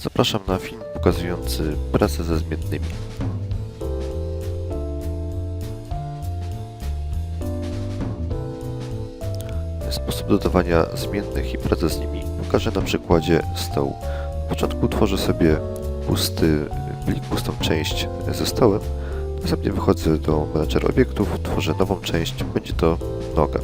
Zapraszam na film pokazujący pracę ze zmiennymi. Sposób dodawania zmiennych i pracy z nimi pokażę na przykładzie stołu. Na początku tworzę sobie pusty plik, pustą część ze stołem. Następnie wychodzę do menadżera obiektów, tworzę nową część, będzie to noga.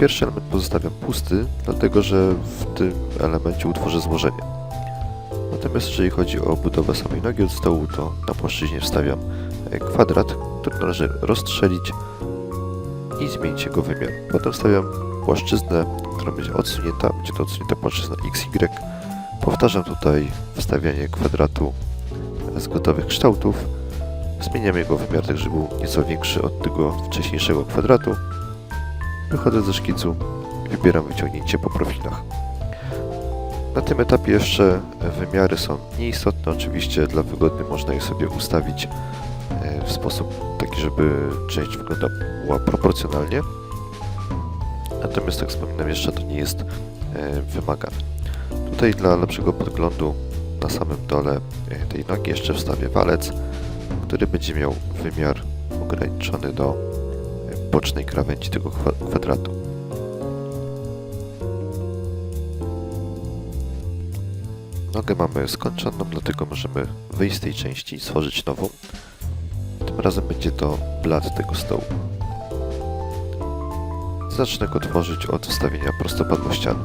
Pierwszy element pozostawiam pusty, dlatego że w tym elemencie utworzę złożenie. Natomiast jeżeli chodzi o budowę samej nogi od stołu, to na płaszczyźnie wstawiam e, kwadrat, który należy rozstrzelić i zmienić jego wymiar. Potem wstawiam płaszczyznę, która będzie odsunięta, będzie to odsunięta płaszczyzna XY. Powtarzam tutaj wstawianie kwadratu z gotowych kształtów. Zmieniam jego wymiar, tak żeby był nieco większy od tego wcześniejszego kwadratu. Wychodzę ze szkicu i wybieram wyciągnięcie po profilach. Na tym etapie jeszcze wymiary są nieistotne. Oczywiście dla wygody można je sobie ustawić e, w sposób taki, żeby część wyglądała proporcjonalnie. Natomiast jak wspominam jeszcze to nie jest e, wymagane. Tutaj dla lepszego podglądu na samym dole e, tej nogi jeszcze wstawię walec, który będzie miał wymiar ograniczony do bocznej krawędzi tego kwa- kwadratu. Nogę mamy skończoną, dlatego możemy wyjść z tej części i stworzyć nową. Tym razem będzie to blat tego stołu. Zacznę go tworzyć od wstawienia prostopadłościanu.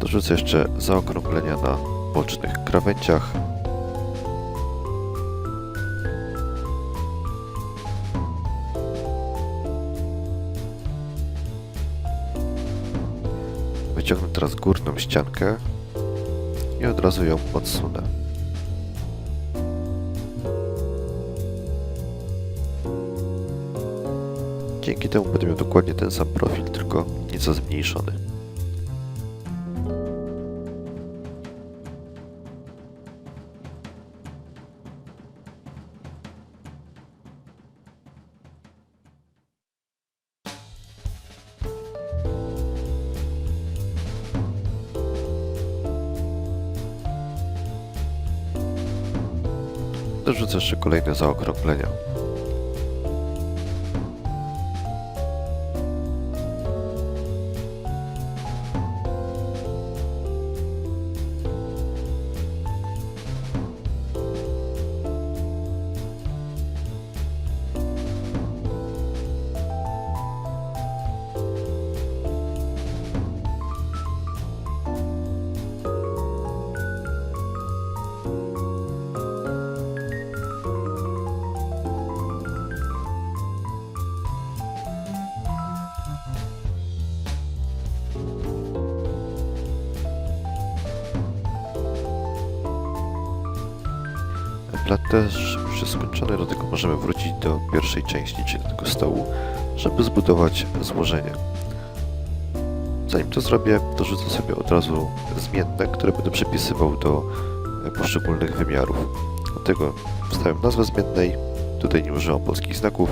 Dorzucę jeszcze zaokrąglenia na bocznych krawędziach. Teraz górną ściankę i od razu ją odsunę. Dzięki temu będę miał dokładnie ten sam profil, tylko nieco zmniejszony. Dorzucę jeszcze kolejne zaokrąglenia. Plat też skończony, do tego możemy wrócić do pierwszej części, czyli do tego stołu, żeby zbudować złożenie. Zanim to zrobię, dorzucę sobie od razu zmienne, które będę przypisywał do e, poszczególnych wymiarów. Dlatego wstawiam nazwę zmiennej, tutaj nie używam polskich znaków,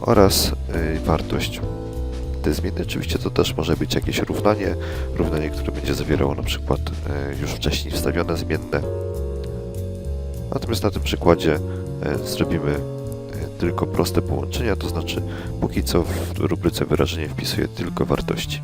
oraz e, wartość. Te zmienne oczywiście to też może być jakieś równanie, równanie, które będzie zawierało na przykład e, już wcześniej wstawione zmienne, Natomiast na tym przykładzie e, zrobimy e, tylko proste połączenia, to znaczy póki co w rubryce wyrażenie wpisuję tylko wartości.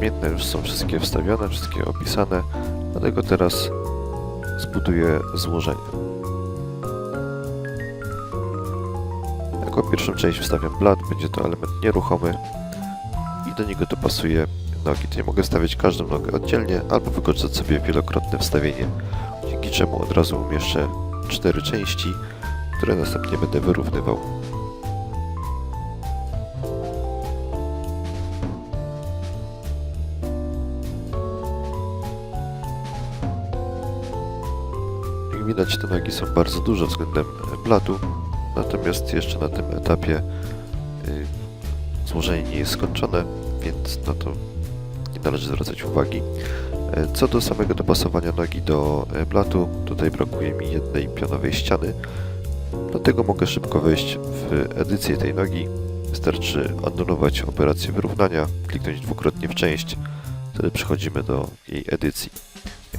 Zmienne już są wszystkie wstawione, wszystkie opisane, dlatego teraz zbuduję złożenie. Jako pierwszą część wstawiam blat, będzie to element nieruchomy i do niego dopasuję nogi. Tutaj mogę stawiać każdą nogę oddzielnie albo wykorzystać sobie wielokrotne wstawienie, dzięki czemu od razu umieszczę cztery części, które następnie będę wyrównywał. Widać, te nogi są bardzo duże względem e, blatu, natomiast jeszcze na tym etapie y, złożenie nie jest skończone, więc na to nie należy zwracać uwagi. E, Co do samego dopasowania nogi do e, blatu, tutaj brakuje mi jednej pionowej ściany, dlatego mogę szybko wejść w edycję tej nogi. Wystarczy anulować operację wyrównania, kliknąć dwukrotnie w część, wtedy przechodzimy do jej edycji.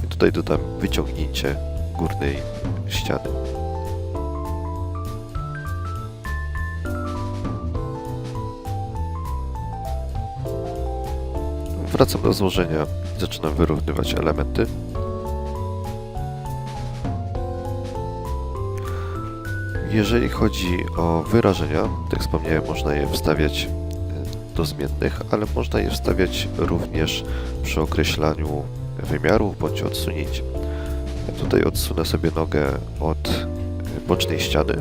Tutaj dodam wyciągnięcie górnej ściany. Wracam do złożenia i zaczynam wyrównywać elementy. Jeżeli chodzi o wyrażenia, tak wspomniałem, można je wstawiać e, do zmiennych, ale można je wstawiać również przy określaniu wymiarów bądź odsunięć. Tutaj odsunę sobie nogę od e, bocznej ściany.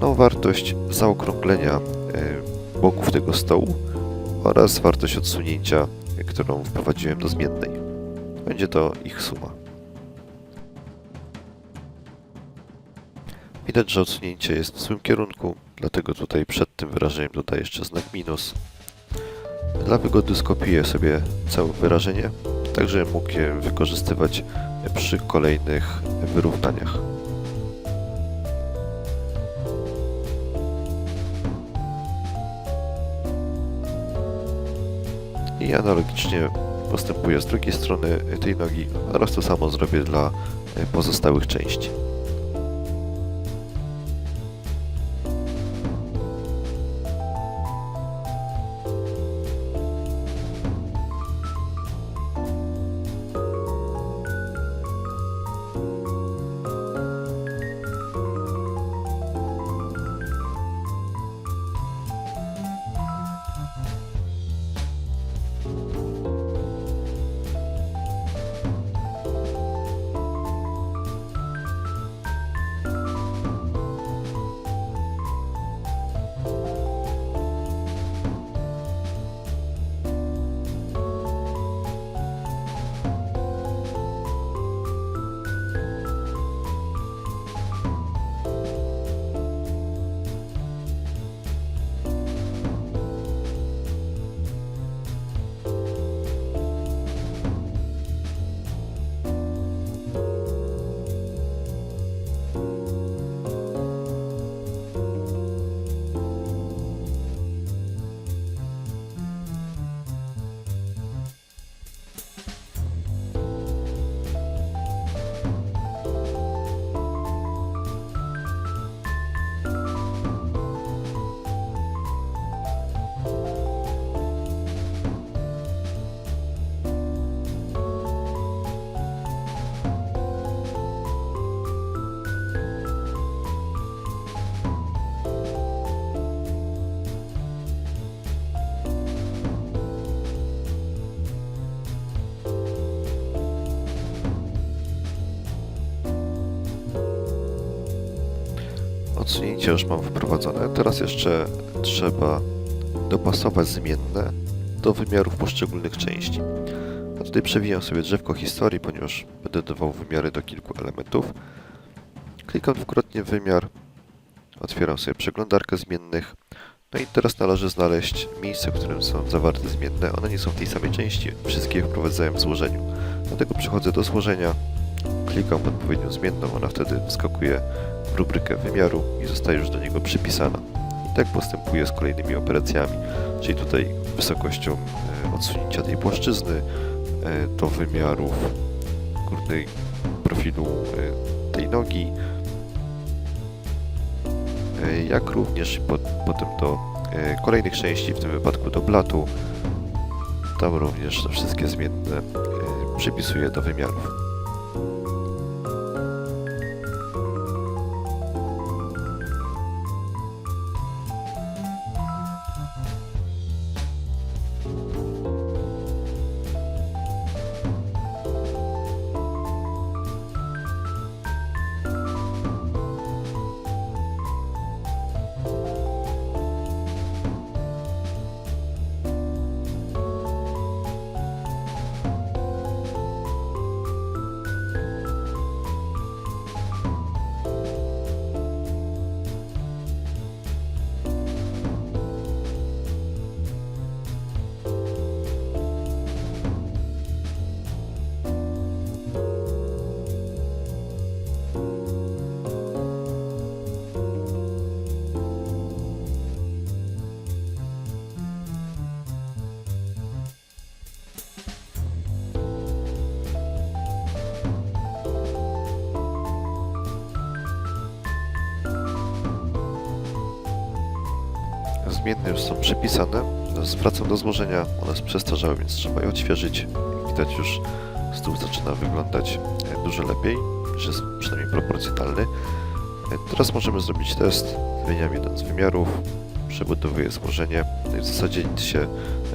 No, wartość zaokrąglenia e, boków tego stołu oraz wartość odsunięcia, którą wprowadziłem do zmiennej. Będzie to ich suma. Widać, że odsunięcie jest w złym kierunku, dlatego tutaj przed tym wyrażeniem dodaję jeszcze znak minus. Dla wygody skopiuję sobie całe wyrażenie, tak żebym mógł je wykorzystywać przy kolejnych wyrównaniach. I analogicznie postępuję z drugiej strony tej nogi oraz to samo zrobię dla pozostałych części. Odsunięcie już mam wprowadzone. Teraz jeszcze trzeba dopasować zmienne do wymiarów poszczególnych części. A tutaj przewijam sobie drzewko historii, ponieważ będę dawał wymiary do kilku elementów. Klikam dwukrotnie wymiar, otwieram sobie przeglądarkę zmiennych. No i teraz należy znaleźć miejsce, w którym są zawarte zmienne. One nie są w tej samej części, wszystkie je wprowadzałem w złożeniu. Dlatego przechodzę do złożenia, klikam odpowiednią zmienną, ona wtedy wskakuje w rubrykę wymiaru i zostaje już do niego przypisana. I tak postępuję z kolejnymi operacjami, czyli tutaj wysokością e, odsunięcia tej płaszczyzny e, do wymiarów górnej profilu e, tej nogi, jak również po, potem do kolejnych części, w tym wypadku do blatu, Tam również te wszystkie zmienne przypisuję do wymiarów. Zmienne już są przypisane. Zwracam do złożenia. One jest przestarzałe, więc trzeba je odświeżyć. Jak Widać już stół zaczyna wyglądać e, dużo lepiej, że jest przynajmniej proporcjonalny. E, Teraz możemy zrobić test. Wymieniam jeden z wymiarów, przebudowuję złożenie. No i w zasadzie nic się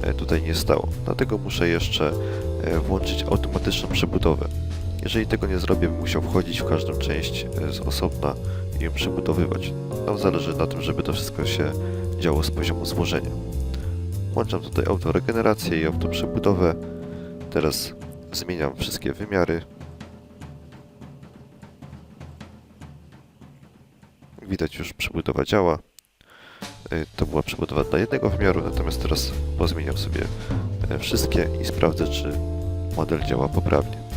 e, tutaj nie stało. Dlatego muszę jeszcze włączyć automatyczną przebudowę. Jeżeli tego nie zrobię, bym musiał wchodzić w każdą część z osobna i ją przebudowywać. Nam zależy na tym, żeby to wszystko się działo z poziomu złożenia. Włączam tutaj autoregenerację i autoprzebudowę. Teraz zmieniam wszystkie wymiary. Widać już przebudowa działa. Y, To była przebudowa dla jednego wymiaru, natomiast teraz pozmieniam sobie e, wszystkie i sprawdzę, czy model działa poprawnie.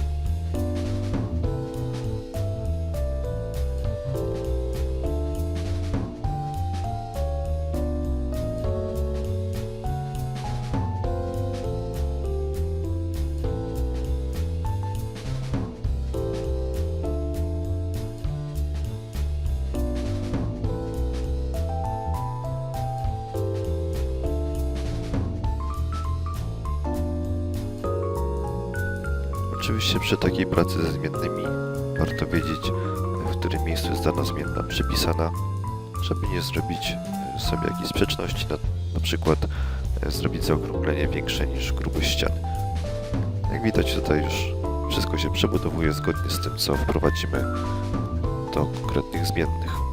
Oczywiście przy takiej pracy ze zmiennymi warto wiedzieć, w którym miejscu jest dana zmienna przypisana, żeby nie zrobić e, sobie jakiejś sprzeczności, na, na przykład e, zrobić zaokrąglenie większe niż grubość ściany. Jak widać tutaj już wszystko się przebudowuje zgodnie z tym, co wprowadzimy do konkretnych zmiennych.